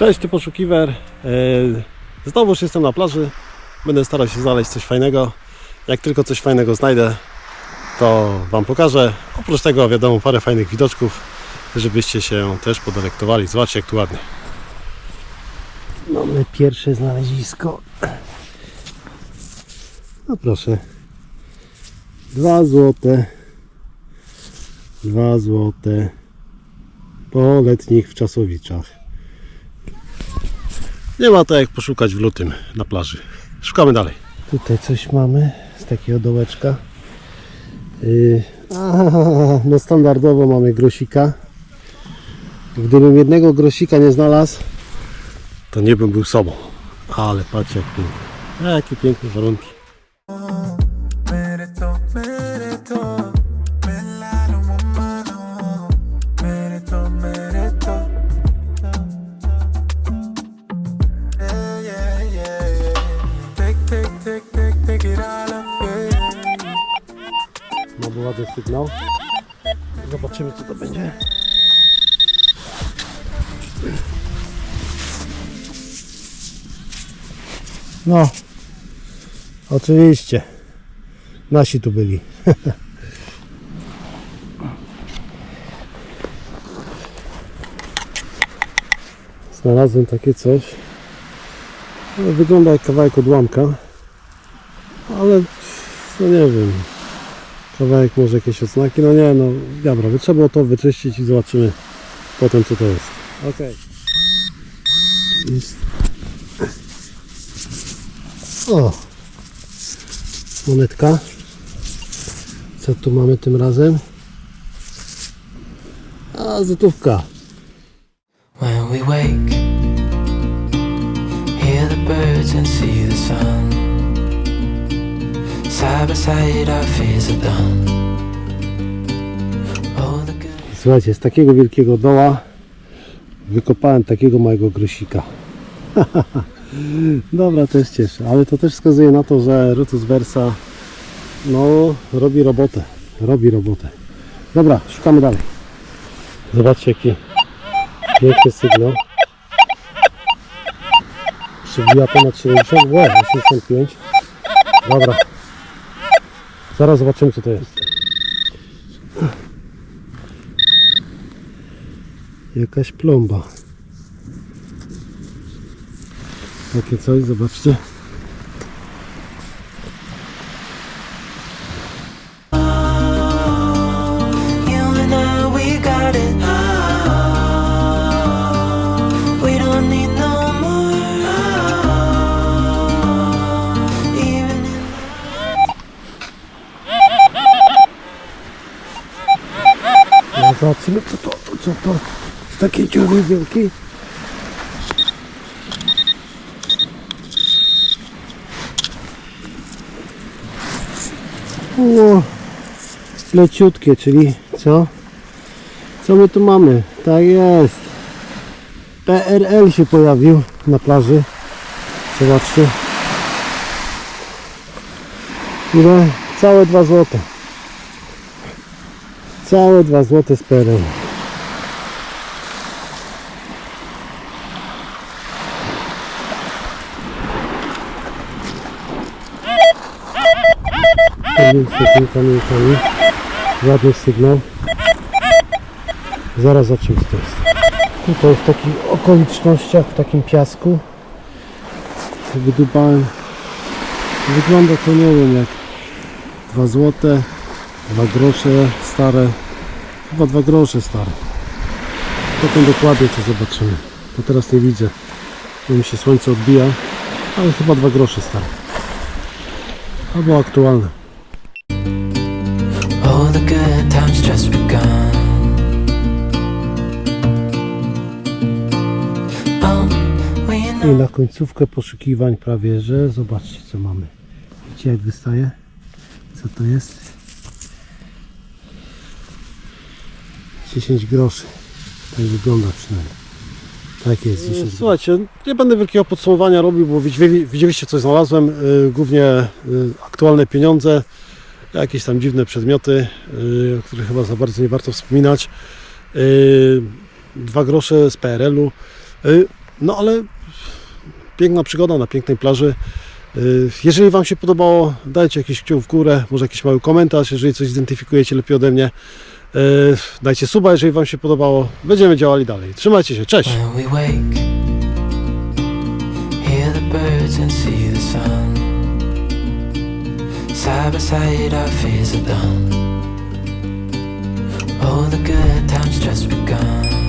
Cześć, ty poszukiwer. E, Znowuż jestem na plaży. Będę starał się znaleźć coś fajnego. Jak tylko coś fajnego znajdę, to Wam pokażę. Oprócz tego, wiadomo, parę fajnych widoczków, żebyście się też podelektowali. Zobaczcie, jak tu ładnie. Mamy pierwsze znalezisko. No proszę. Dwa złote. Dwa złote. Po letnich wczasowiczach. Nie ma to jak poszukać w lutym na plaży. Szukamy dalej. Tutaj coś mamy z takiego dołeczka. Yy, no standardowo mamy grosika. Gdybym jednego grosika nie znalazł, to nie bym był sobą. Ale patrzcie jak pięknie. Jakie piękne warunki. Ładny sygnał. Zobaczymy co to będzie. No, oczywiście. Nasi tu byli. Znalazłem takie coś. No, wygląda jak kawałek odłamka. Ale no nie wiem. Kawałek może jakieś odznaki. No nie, no dobra, by trzeba było to wyczyścić i zobaczymy potem co to jest. Okej. Jest. O! Monetka. Co tu mamy tym razem? A, złotówka. When we wake, hear the birds and see the sun. Słuchajcie, z takiego wielkiego doła wykopałem takiego małego grosika. Dobra, też cieszę, ale to też wskazuje na to, że Rutus Versa no, robi robotę. Robi robotę. Dobra, szukamy dalej. Zobaczcie jaki piękny sygnał. Przybija ponad 70, łe, 85. Dobra. Zaraz zobaczymy co to jest. Jakaś plomba. Takie coś, zobaczcie. No zobaczymy co to, co to z takiej dziury wielkiej. O, leciutkie, czyli co? Co my tu mamy? Tak jest. PRL się pojawił na plaży. Zobaczcie. Ile? Całe dwa złote. Całe dwa złote z. Pomiędzy tymi kamienkami. Ładny sygnał. Zaraz zobaczymy co to jest. Tutaj w takich okolicznościach, w takim piasku wydubałem. Wygląda to nie wiem jak dwa złote, dwa grosze stare, chyba dwa grosze stare. Potem dokładnie to zobaczymy, bo teraz nie widzę, bo mi się słońce odbija, ale chyba dwa grosze stare. Albo aktualne. Oh, the good times just begun. Oh, I na końcówkę poszukiwań prawie, że zobaczcie co mamy. Widzicie jak wystaje? Co to jest? 10 groszy. Tak wygląda przynajmniej. Tak jest. 10 Słuchajcie, nie będę wielkiego podsumowania robił, bo widzieli, widzieliście co znalazłem. Yy, głównie yy, aktualne pieniądze, jakieś tam dziwne przedmioty, o których chyba za bardzo nie warto wspominać. Dwa grosze z PRL-u. No ale piękna przygoda na pięknej plaży. Jeżeli Wam się podobało, dajcie jakiś kciuk w górę, może jakiś mały komentarz, jeżeli coś zidentyfikujecie lepiej ode mnie. Y, Dajcie suba, jeżeli Wam się podobało. Będziemy działali dalej. Trzymajcie się, cześć! Oh, the good times just begun.